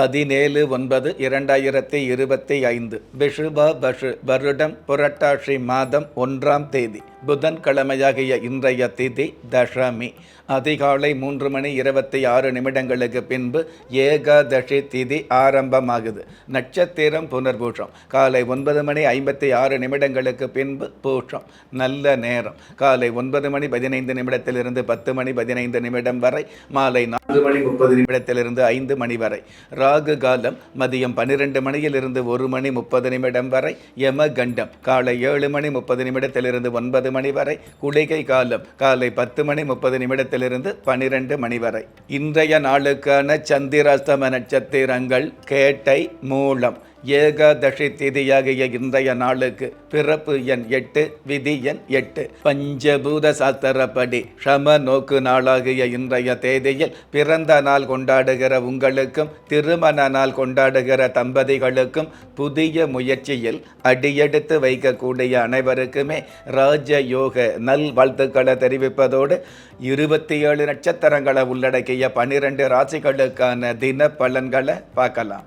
பதினேழு ஒன்பது இரண்டாயிரத்தி இருபத்தி ஐந்து பிஷுப பஷு வருடம் புரட்டாசி மாதம் ஒன்றாம் தேதி புதன்கிழமையாகிய இன்றைய திதி தசமி. அதிகாலை மூன்று மணி இருபத்தி ஆறு நிமிடங்களுக்கு பின்பு ஏகாதசி திதி ஆரம்பமாகுது. நட்சத்திரம் புனர்பூஷம் காலை ஒன்பது மணி ஐம்பத்தி ஆறு நிமிடங்களுக்கு பின்பு பூஷம் நல்ல நேரம். காலை ஒன்பது மணி பதினைந்து நிமிடத்திலிருந்து பத்து மணி பதினைந்து நிமிடம் வரை மாலை நான்கு மணி முப்பது நிமிடத்திலிருந்து ஐந்து மணி வரை ராகு காலம் மதியம் பன்னிரெண்டு மணியிலிருந்து ஒரு மணி முப்பது நிமிடம் வரை யம கண்டம் காலை ஏழு மணி முப்பது நிமிடத்திலிருந்து ஒன்பது மணி வரை குளிகை காலம் காலை பத்து மணி முப்பது நிமிடத்தில் நிமிடத்திலிருந்து பனிரெண்டு மணி வரை. இன்றைய நாளுக்கான சந்திராஸ்தம நட்சத்திரங்கள் கேட்டை மூலம். ஏகாதசி திதியாகிய இன்றைய நாளுக்கு பிறப்பு எண் எட்டு விதி எண் எட்டு. பஞ்சபூத சாஸ்திரப்படி சம நோக்கு நாளாகிய இன்றைய தேதியில் பிறந்த நாள் கொண்டாடுகிற உங்களுக்கும் திருமண நாள் கொண்டாடுகிற தம்பதிகளுக்கும் புதிய முயற்சியில் அடியெடுத்து வைக்கக்கூடிய அனைவருக்குமே ராஜ யோக நல் வாழ்த்துக்களை தெரிவிப்பதோடு இருபத்தி ஏழு நட்சத்திரங்களை உள்ளடக்கிய பனிரெண்டு ராசிகளுக்கான தின பலன்களை பார்க்கலாம்.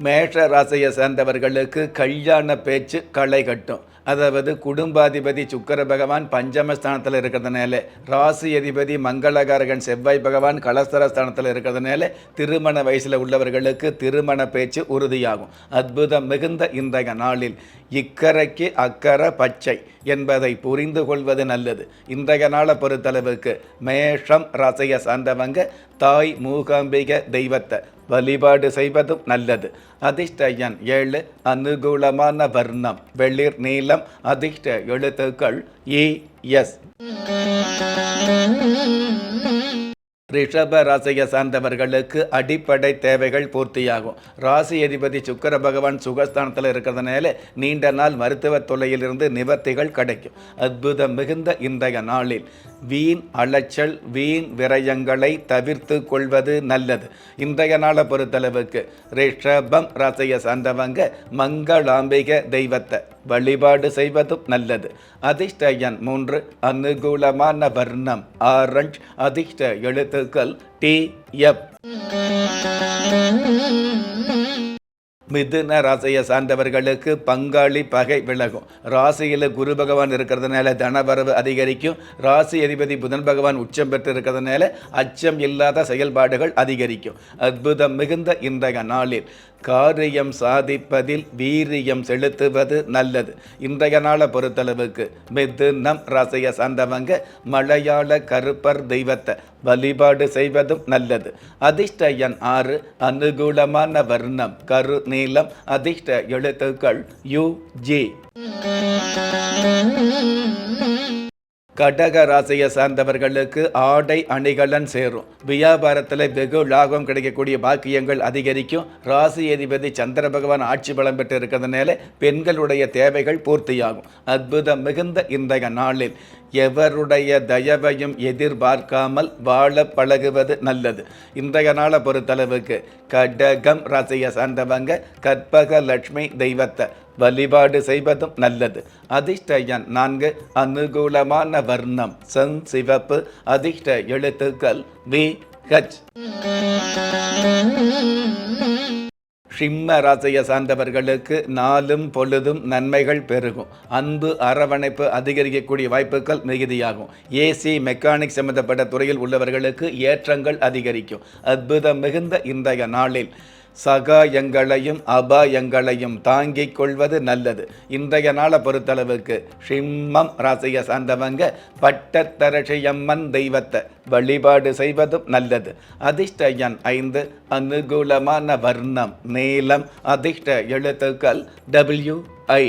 மேஷ ராசியை சேர்ந்தவர்களுக்கு கல்யாண பேச்சு களை கட்டும். அதாவது குடும்பாதிபதி சுக்கர பகவான் பஞ்சமஸ்தானத்தில் இருக்கிறதுனால ராசி அதிபதி மங்களகாரகன் செவ்வாய் பகவான் கலஸ்தரஸ்தானத்தில் இருக்கிறதுனால திருமண வயசில் உள்ளவர்களுக்கு திருமண பேச்சு உறுதியாகும். அற்புதம் மிகுந்த இன்றைய நாளில் இக்கரைக்கு அக்கறை பச்சை என்பதை புரிந்து கொள்வது நல்லது. இன்றைய நாளை பொறுத்தளவுக்கு மேஷம் ராசியை சார்ந்தவங்க தாய் மூகாம்பிக தெய்வத்தை வழிபாடு செய்வதும் நல்லது. அதிர்ஷ்ட எண் ஏழு அனுகூலமான வர்ணம். வெளிர் நீளம் அதிர்ஷ்ட எழுத்துக்கள் இ எஸ். ரிஷப ராசியை சார்ந்தவர்களுக்கு அடிப்படை தேவைகள் பூர்த்தியாகும். ராசி அதிபதி சுக்கர பகவான் சுகஸ்தானத்தில் இருக்கிறதுனால நீண்ட நாள் மருத்துவ தொல்லையிலிருந்து நிவர்த்திகள் கிடைக்கும். அற்புதம் மிகுந்த இன்றைய நாளில். வீண் அலைச்சல் வீண் விரயங்களை தவிர்த்து கொள்வது நல்லது. இன்றைய நாளை பொறுத்தளவுக்கு ரிஷபம் ரசைய சார்ந்தவங்க மங்களாம்பிக தெய்வத்தை வழிபாடு செய்வதும் நல்லது. அதிர்ஷ்ட எண் மூன்று அனுகூலமான வர்ணம். ஆரஞ்ச் அதிர்ஷ்ட எழுத்துக்கள் டி எப். மிதுன ராசியை சார்ந்தவர்களுக்கு பங்காளி பகை விலகும். ராசியில் குரு பகவான் இருக்கிறதுனால தனவரவு அதிகரிக்கும். ராசி அதிபதி புதன் பகவான் உச்சம் பெற்று இருக்கிறதுனால அச்சம் இல்லாத செயல்பாடுகள் அதிகரிக்கும். அற்புதம் மிகுந்த இன்றைய நாளில். காரியம் சாதிப்பதில் வீரியம் செலுத்துவது நல்லது. இன்றைய நாளை பொறுத்தளவுக்கு மிதுனம் ராசியை சார்ந்தவங்க மலையாள கருப்பர் தெய்வத்தை வழிபாடு செய்வதும் நல்லது. அதிர்ஷ்ட எண் ஆறு அனுகூலமான வர்ணம் கரு நீளம் அதிர்ஷ்ட எழுத்துக்கள் யு ஜி. கடக ராசியை சார்ந்தவர்களுக்கு ஆடை அணிகலன் சேரும். வியாபாரத்தில் வெகு லாபம் கிடைக்கக்கூடிய பாக்கியங்கள் அதிகரிக்கும். ராசி அதிபதி சந்திர பகவான் ஆட்சி பலம் பெற்று இருக்கிறதுனால பெண்களுடைய தேவைகள் பூர்த்தியாகும். அற்புதம் மிகுந்த இன்றைய நாளில். எவருடைய தயவையும் எதிர்பார்க்காமல் வாழ பழகுவது நல்லது. இன்றைய நாளை பொறுத்தளவுக்கு கடகம் ராசியை சார்ந்தவங்க கற்பக லட்சுமி தெய்வத்தை வழிபாடு செய்வதும் நல்லது. அதிர்ஷ்ட எண் நான்கு அனுகூலமான வர்ணம் சென் சிவப்பு அதிர்ஷ்ட எழுத்துக்கள் வி ஹச். சிம்ம ராசியை சார்ந்தவர்களுக்கு நாளும் பொழுதும் நன்மைகள் பெருகும். அன்பு அரவணைப்பு அதிகரிக்கக்கூடிய வாய்ப்புகள் மிகுதியாகும். ஏசி மெக்கானிக் சம்பந்தப்பட்ட துறையில் உள்ளவர்களுக்கு ஏற்றங்கள் அதிகரிக்கும். அற்புதம் மிகுந்த இன்றைய நாளில். சகாயங்களையும் அபாயங்களையும் தாங்கிக் கொள்வது நல்லது. இன்றைய நாளை பொறுத்தளவுக்கு சிம்மம் ராசியை சார்ந்தவங்க பட்டத்தரசியம்மன் தெய்வத்தை வழிபாடு செய்வதும் நல்லது. அதிர்ஷ்ட எண் ஐந்து அனுகூலமான வர்ணம் நீளம் அதிர்ஷ்ட எழுத்துக்கள் டபிள்யூ ஐ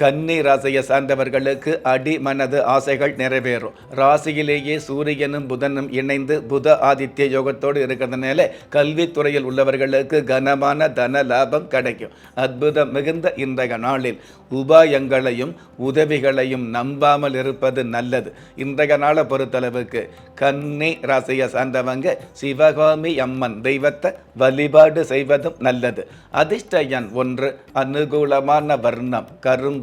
கன்னி ராசியை சார்ந்தவர்களுக்கு அடி மனது ஆசைகள் நிறைவேறும். ராசியிலேயே சூரியனும் புதனும் இணைந்து புத ஆதித்ய யோகத்தோடு இருக்கிறதுனால கல்வித்துறையில் உள்ளவர்களுக்கு கனமான தன லாபம் கிடைக்கும். அற்புதம் மிகுந்த இன்றைய நாளில் உபாயங்களையும் உதவிகளையும் நம்பாமல் இருப்பது நல்லது. இன்றைய நாளை பொறுத்தளவுக்கு கன்னி ராசியை சார்ந்தவங்க சிவகாமி அம்மன் தெய்வத்தை வழிபாடு செய்வதும் நல்லது. அதிர்ஷ்ட எண் ஒன்று அனுகூலமான வர்ணம் கரும்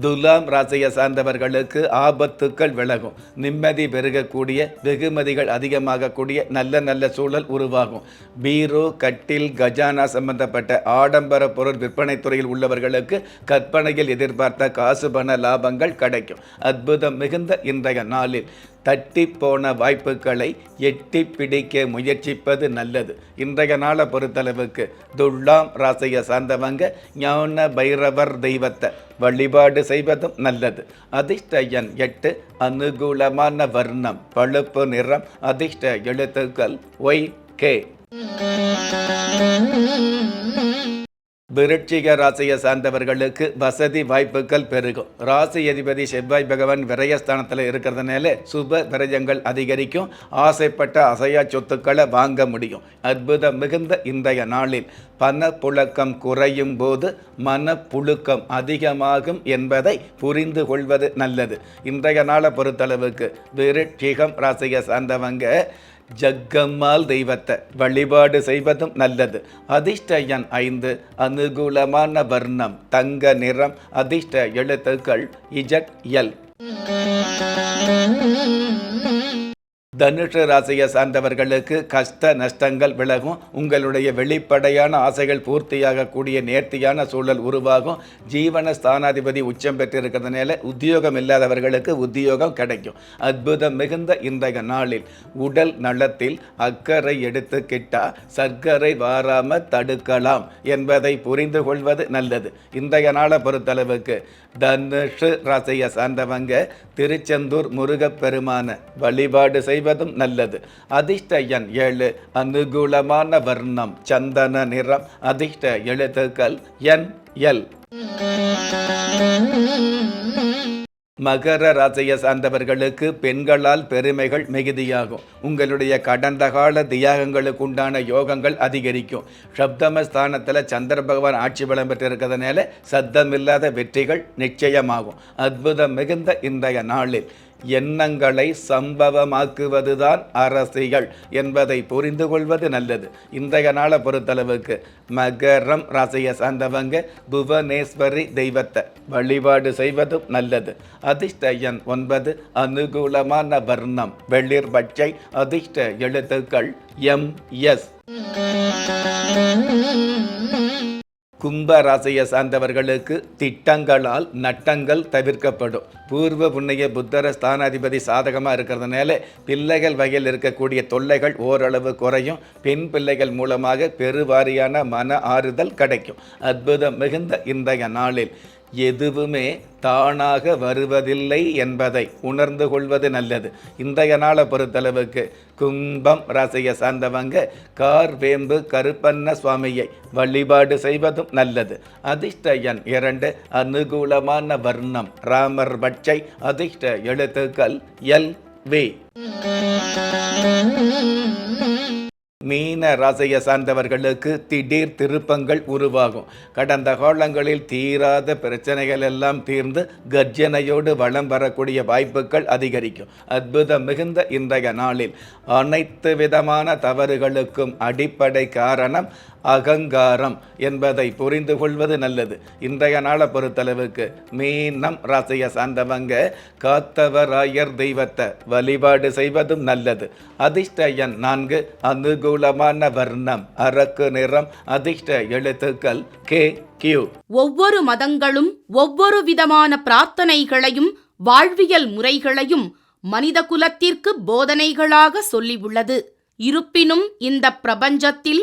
துலாம் ராசியை சார்ந்தவர்களுக்கு ஆபத்துக்கள் விலகும். நிம்மதி பெருகக்கூடிய வெகுமதிகள் அதிகமாகக்கூடிய நல்ல நல்ல சூழல் உருவாகும். பீரோ கட்டில் கஜானா சம்பந்தப்பட்ட ஆடம்பர பொருள் விற்பனை துறையில் உள்ளவர்களுக்கு கற்பனையில் எதிர்பார்த்த காசு பண லாபங்கள் கிடைக்கும். அற்புதம் மிகுந்த இன்றைய நாளில். தட்டி போன வாய்ப்புகளை எட்டி பிடிக்க முயற்சிப்பது நல்லது. இன்றைய நாளை பொறுத்தளவுக்கு துல்லாம் ராசியை சார்ந்தவங்க ஞான பைரவர் தெய்வத்தை வழிபாடு செய்வதும் நல்லது. அதிர்ஷ்ட எண் எட்டு அனுகூலமான வர்ணம் பழுப்பு நிறம் அதிர்ஷ்ட எழுத்துக்கள் ஒய் கே. விருட்சிக ராசியை சார்ந்தவர்களுக்கு வசதி வாய்ப்புகள் பெருகும். ராசி அதிபதி செவ்வாய் பகவான் விரயஸ்தானத்தில் இருக்கிறதுனால சுப விரயங்கள் அதிகரிக்கும். ஆசைப்பட்ட அசையா சொத்துக்களை வாங்க முடியும். அற்புதம் மிகுந்த இன்றைய நாளில் பணப்புழக்கம் குறையும் போது மனப்புழுக்கம் அதிகமாகும் என்பதை புரிந்து கொள்வது நல்லது. இன்றைய நாளை பொறுத்தளவுக்கு விருட்சிகம் ராசியை சார்ந்தவங்க ஜக்கம்மாள் தெய்வத்தை வழிபாடு செய்வதும் நல்லது. அதிர்ஷ்ட எண் ஐந்து அனுகூலமான வர்ணம் தங்க நிறம் அதிர்ஷ்ட எழுத்துக்கள் இஜட் எல். தனுஷ ராசியை சார்ந்தவர்களுக்கு கஷ்ட நஷ்டங்கள் விலகும். உங்களுடைய வெளிப்படையான ஆசைகள் பூர்த்தியாகக்கூடிய நேர்த்தியான சூழல் உருவாகும். ஜீவன ஸ்தானாதிபதி உச்சம் பெற்றிருக்கிறதுனால உத்தியோகம் இல்லாதவர்களுக்கு உத்தியோகம் கிடைக்கும். அற்புதம் மிகுந்த இன்றைய நாளில் உடல் நலத்தில் அக்கறை எடுத்துக்கிட்டா சர்க்கரை வாராம தடுக்கலாம் என்பதை புரிந்து கொள்வது நல்லது. இன்றைய நாளை பொறுத்தளவுக்கு தனுஷு ராசியை சார்ந்தவங்க திருச்செந்தூர் முருகப்பெருமான வழிபாடு செய்வதும் நல்லது. அதிர்ஷ்ட எண் ஏழு அனுகூலமான வர்ணம் சந்தன நிறம் அதிர்ஷ்ட எழுத்துக்கள் என் எல். மகர ராசியை சார்ந்தவர்களுக்கு பெண்களால் பெருமைகள் மிகுதியாகும். உங்களுடைய கடந்த கால தியாகங்களுக்கு உண்டான யோகங்கள் அதிகரிக்கும். சப்தம ஸ்தானத்தில் சந்திர பகவான் ஆட்சி பலம் பெற்றிருக்கிறதுனால சத்தமில்லாத வெற்றிகள் நிச்சயமாகும். அற்புதம் மிகுந்த இன்றைய நாளில். எண்ணங்களை சம்பவமாக்குவதுதான் அரசியல் என்பதை புரிந்து கொள்வது நல்லது. இன்றைய நாளை பொறுத்தளவுக்கு மகரம் ராசியை சார்ந்தவங்க புவனேஸ்வரி தெய்வத்தை வழிபாடு செய்வதும் நல்லது. அதிர்ஷ்ட எண் ஒன்பது அனுகூலமான வர்ணம் வெளிர் பச்சை அதிர்ஷ்ட எழுத்துக்கள் எம் எஸ். கும்ப ராசியை சார்ந்தவர்களுக்கு திட்டங்களால் நட்டங்கள் தவிர்க்கப்படும். பூர்வ புண்ணிய புத்தர ஸ்தானாதிபதி சாதகமாக இருக்கிறதுனால பிள்ளைகள் வகையில் இருக்கக்கூடிய தொல்லைகள் ஓரளவு குறையும். பெண் பிள்ளைகள் மூலமாக பெருவாரியான மன ஆறுதல் கிடைக்கும். அற்புதம் மிகுந்த இன்றைய நாளில். எதுவுமே தானாக வருவதில்லை என்பதை உணர்ந்து கொள்வது நல்லது. இன்றைய நாளை பொறுத்தளவுக்கு கும்பம் ராசியை சார்ந்தவங்க கார் வேம்பு கருப்பண்ண சுவாமியை வழிபாடு செய்வதும் நல்லது. அதிர்ஷ்ட எண் இரண்டு அனுகூலமான வர்ணம். ராமர் பட்சை அதிர்ஷ்ட எழுத்துக்கள் எல் வே. மீன ராசியை சார்ந்தவர்களுக்கு திடீர் திருப்பங்கள் உருவாகும். கடந்த காலங்களில் தீராத பிரச்சனைகள் எல்லாம் தீர்ந்து கர்ஜனையோடு வளம் வரக்கூடிய வாய்ப்புகள் அதிகரிக்கும். அற்புதம் மிகுந்த இன்றைய நாளில். அனைத்து விதமான தவறுகளுக்கும் அடிப்படை காரணம் அகங்காரம் என்பதை புரிந்து கொள்வது நல்லது. இன்றைய நாளை பொறுத்தளவுக்கு மீனம் ராசியை சார்ந்தவங்க காத்தவராயர் தெய்வத்தை வழிபாடு செய்வதும் நல்லது. அதிர்ஷ்ட எண் நான்கு அனுகூலமான வர்ணம் அரக்கு நிறம் அதிர்ஷ்ட எழுத்துக்கள் கே கியூ. ஒவ்வொரு மதங்களும் ஒவ்வொரு விதமான பிரார்த்தனைகளையும் வாழ்வியல் முறைகளையும் மனித குலத்திற்கு போதனைகளாக சொல்லியுள்ளது இருப்பினும் இந்த பிரபஞ்சத்தில்